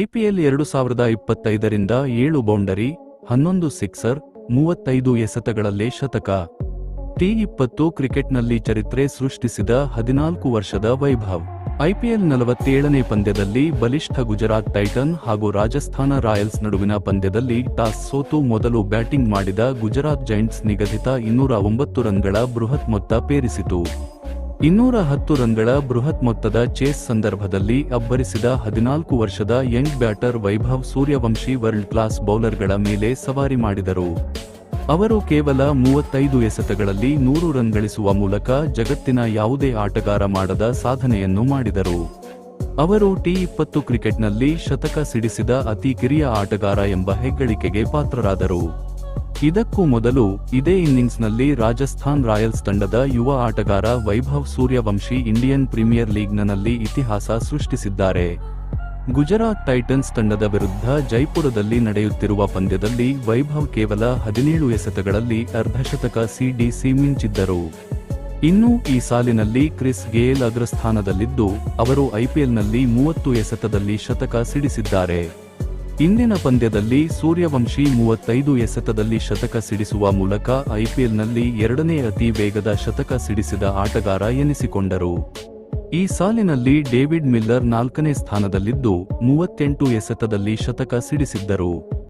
IPL ಎರಡು ಸಾವಿರದ ಇಪ್ಪತ್ತೈದರಿಂದ ಏಳು ಬೌಂಡರಿ, ಹನ್ನೊಂದು ಸಿಕ್ಸರ್, ಮೂವತ್ತೈದು ಎಸೆತಗಳಲ್ಲೇ ಶತಕ. ಟಿ ಇಪ್ಪತ್ತು ಕ್ರಿಕೆಟ್ನಲ್ಲಿ ಚರಿತ್ರೆ ಸೃಷ್ಟಿಸಿದ ಹದಿನಾಲ್ಕು ವರ್ಷದ ವೈಭವ್. ಐಪಿಎಲ್ ನಲವತ್ತೇಳನೇ ಪಂದ್ಯದಲ್ಲಿ ಬಲಿಷ್ಠ ಗುಜರಾತ್ ಟೈಟನ್ ಹಾಗೂ ರಾಜಸ್ಥಾನ ರಾಯಲ್ಸ್ ನಡುವಿನ ಪಂದ್ಯದಲ್ಲಿ ಟಾಸ್ ಸೋತು ಮೊದಲು ಬ್ಯಾಟಿಂಗ್ ಮಾಡಿದ ಗುಜರಾತ್ ಜೈಂಟ್ಸ್ ನಿಗದಿತ ಇನ್ನೂರ ಒಂಬತ್ತು ರನ್ಗಳ ಬೃಹತ್ ಮೊತ್ತ ಪೇರಿಸಿತು. ಇನ್ನೂರ ಹತ್ತು ರನ್ಗಳ ಬೃಹತ್ ಮೊತ್ತದ ಚೇಸ್ ಸಂದರ್ಭದಲ್ಲಿ ಅಬ್ಬರಿಸಿದ ಹದಿನಾಲ್ಕು ವರ್ಷದ young batter Vaibhav Suryavanshi world class ಬೌಲರ್ಗಳ ಮೇಲೆ ಸವಾರಿ ಮಾಡಿದರು. ಅವರು ಕೇವಲ ಮೂವತ್ತೈದು ಎಸೆತಗಳಲ್ಲಿ ನೂರು ರನ್ ಗಳಿಸುವ ಮೂಲಕ ಜಗತ್ತಿನ ಯಾವುದೇ ಆಟಗಾರ ಮಾಡದ ಸಾಧನೆಯನ್ನು ಮಾಡಿದರು. ಅವರು ಟಿ ಇಪ್ಪತ್ತು ಕ್ರಿಕೆಟ್ನಲ್ಲಿ ಶತಕ ಸಿಡಿಸಿದ ಅತಿ ಕಿರಿಯ ಆಟಗಾರ ಎಂಬ ಹೆಗ್ಗಳಿಕೆಗೆ ಪಾತ್ರರಾದರು. ಇದಕ್ಕೂ ಮೊದಲು ಇದೇ ಇನ್ನಿಂಗ್ಸ್ನಲ್ಲಿ ರಾಜಸ್ಥಾನ್ ರಾಯಲ್ಸ್ ತಂಡದ ಯುವ ಆಟಗಾರ ವೈಭವ್ ಸೂರ್ಯವಂಶಿ ಇಂಡಿಯನ್ ಪ್ರೀಮಿಯರ್ ಲೀಗ್ನಲ್ಲಿ ಇತಿಹಾಸ ಸೃಷ್ಟಿಸಿದ್ದಾರೆ. ಗುಜರಾತ್ ಟೈಟನ್ಸ್ ತಂಡದ ವಿರುದ್ಧ ಜೈಪುರದಲ್ಲಿ ನಡೆಯುತ್ತಿರುವ ಪಂದ್ಯದಲ್ಲಿ ವೈಭವ್ ಕೇವಲ ಹದಿನೇಳು ಎಸೆತಗಳಲ್ಲಿ ಅರ್ಧಶತಕ ಸಿಡಿಸಿ ಮಿಂಚಿದ್ದರು. ಇನ್ನು ಈ ಸಾಲಿನಲ್ಲಿ ಕ್ರಿಸ್ ಗೇಲ್ ಅಗ್ರಸ್ಥಾನದಲ್ಲಿದ್ದು, ಅವರು ಐಪಿಎಲ್ನಲ್ಲಿ ಮೂವತ್ತು ಎಸೆತದಲ್ಲಿ ಶತಕ ಸಿಡಿಸಿದ್ದಾರೆ. ಇಂದಿನ ಪಂದ್ಯದಲ್ಲಿ ಸೂರ್ಯವಂಶಿ ಮೂವತ್ತೈದು ಎಸೆತದಲ್ಲಿ ಶತಕ ಸಿಡಿಸುವ ಮೂಲಕ ಐಪಿಎಲ್ನಲ್ಲಿ ಎರಡನೇ ಅತಿ ವೇಗದ ಶತಕ ಸಿಡಿಸಿದ ಆಟಗಾರ ಎನಿಸಿಕೊಂಡರು. ಈ ಸಾಲಿನಲ್ಲಿ ಡೇವಿಡ್ ಮಿಲ್ಲರ್ ನಾಲ್ಕನೇ ಸ್ಥಾನದಲ್ಲಿದ್ದು ಮೂವತ್ತೆಂಟು ಎಸೆತದಲ್ಲಿ ಶತಕ ಸಿಡಿಸಿದ್ದರು.